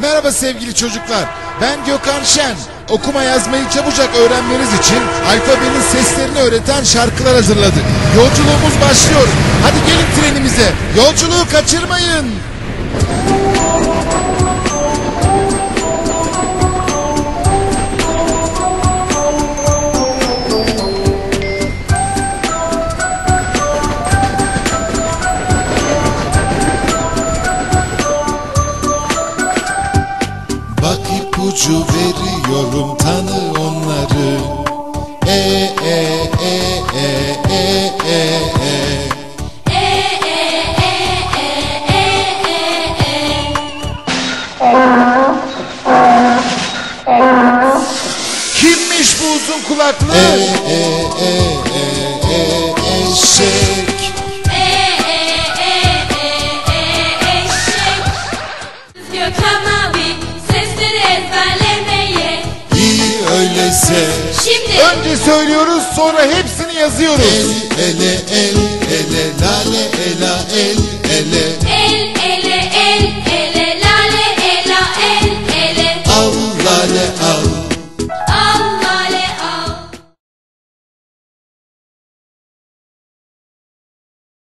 Merhaba sevgili çocuklar. Ben Gökhan Şen. Okuma yazmayı çabucak öğrenmeniz için alfabenin seslerini öğreten şarkılar hazırladık. Yolculuğumuz başlıyor. Hadi gelin trenimize. Yolculuğu kaçırmayın. İpucu veriyorum tanı onları. E e e e e e e. Kimmiş bu uzun kulaklı? E e e e öyleyse. Şimdi Önce söylüyoruz sonra hepsini yazıyoruz. El ele el ele lale ela el ele E